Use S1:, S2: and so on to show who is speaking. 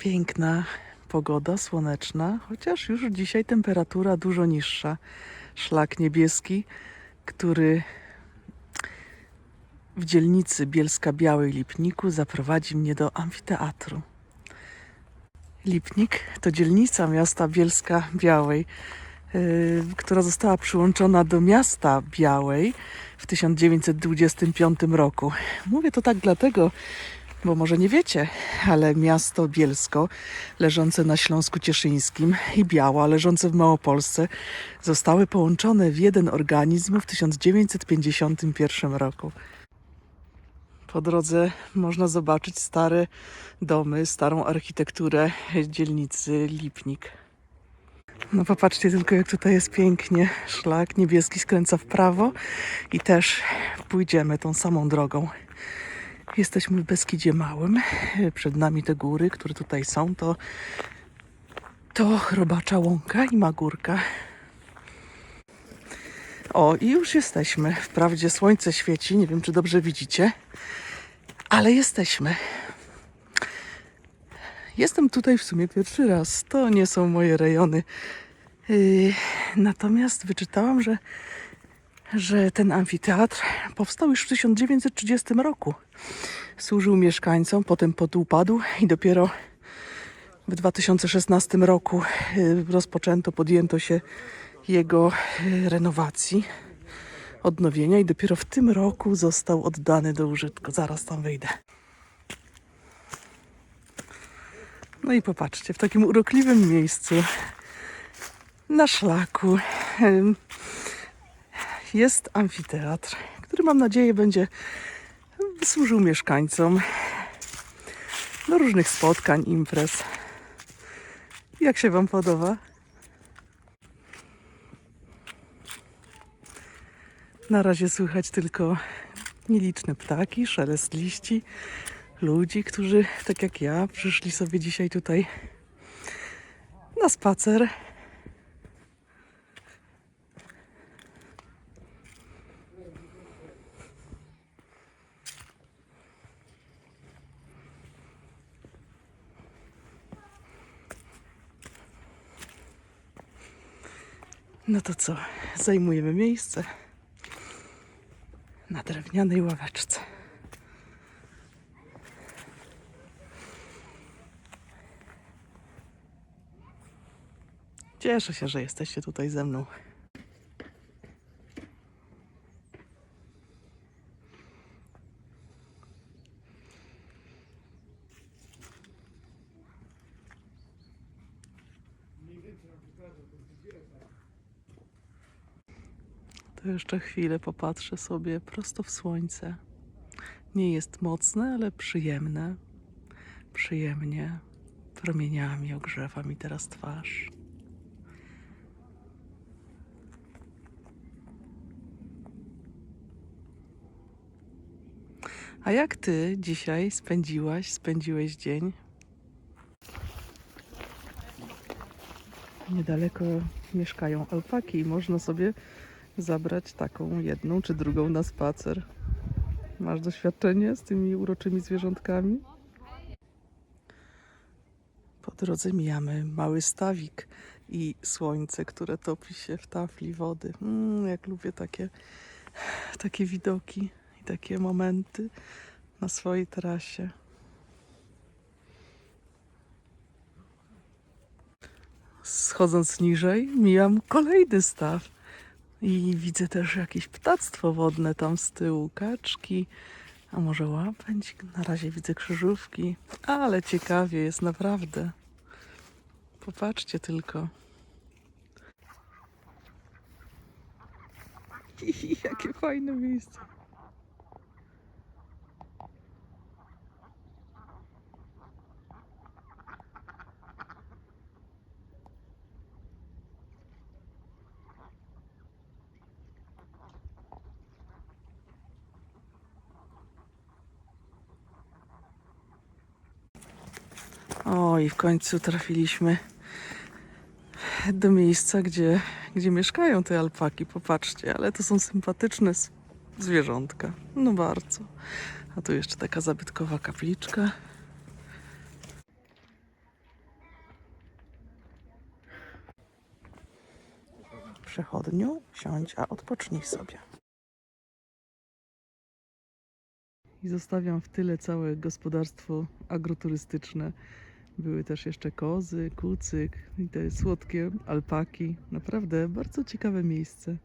S1: Piękna pogoda, słoneczna, chociaż już dzisiaj temperatura dużo niższa. Szlak niebieski, który w dzielnicy Bielska Białej Lipniku zaprowadzi mnie do amfiteatru. Lipnik to dzielnica miasta Bielska Białej, yy, która została przyłączona do miasta Białej w 1925 roku. Mówię to tak dlatego, bo może nie wiecie, ale miasto Bielsko, leżące na Śląsku Cieszyńskim i Biała, leżące w Małopolsce, zostały połączone w jeden organizm w 1951 roku. Po drodze można zobaczyć stare domy, starą architekturę dzielnicy Lipnik. No popatrzcie tylko, jak tutaj jest pięknie. Szlak niebieski skręca w prawo i też pójdziemy tą samą drogą. Jesteśmy w Beskidzie Małym. Przed nami te góry, które tutaj są, to, to Robacza Łąka i Magórka. O, i już jesteśmy. Wprawdzie słońce świeci, nie wiem czy dobrze widzicie, ale jesteśmy. Jestem tutaj w sumie pierwszy raz. To nie są moje rejony. Yy, natomiast wyczytałam, że, że ten amfiteatr powstał już w 1930 roku. Służył mieszkańcom, potem podupadł i dopiero w 2016 roku yy, rozpoczęto, podjęto się jego yy, renowacji, odnowienia i dopiero w tym roku został oddany do użytku. Zaraz tam wyjdę. No i popatrzcie, w takim urokliwym miejscu, na szlaku, jest amfiteatr, który mam nadzieję będzie służył mieszkańcom do różnych spotkań, imprez. Jak się Wam podoba? Na razie słychać tylko nieliczne ptaki, szelest liści, ludzi, którzy, tak jak ja, przyszli sobie dzisiaj tutaj na spacer. No to co, zajmujemy miejsce na drewnianej ławeczce. Cieszę się, że jesteście tutaj ze mną. To jeszcze chwilę popatrzę sobie prosto w słońce. Nie jest mocne, ale przyjemne. Przyjemnie promieniami ogrzewa mi teraz twarz. A jak ty dzisiaj spędziłaś, spędziłeś dzień? Niedaleko mieszkają alpaki i można sobie zabrać taką jedną czy drugą na spacer. Masz doświadczenie z tymi uroczymi zwierzątkami? Po drodze mijamy mały stawik i słońce, które topi się w tafli wody. Mm, jak lubię takie, takie widoki i takie momenty na swojej trasie. Schodząc niżej, mijam kolejny staw. I widzę też jakieś ptactwo wodne tam z tyłu, kaczki, a może łapędź. Na razie widzę krzyżówki, ale ciekawie jest naprawdę. Popatrzcie tylko. Jakie fajne miejsce. O, i w końcu trafiliśmy do miejsca, gdzie, gdzie mieszkają te alpaki. Popatrzcie, ale to są sympatyczne zwierzątka. No bardzo. A tu jeszcze taka zabytkowa kapliczka. Przechodniu, siądź, a odpocznij sobie. I zostawiam w tyle całe gospodarstwo agroturystyczne. Były też jeszcze kozy, kucyk i te słodkie alpaki. Naprawdę bardzo ciekawe miejsce.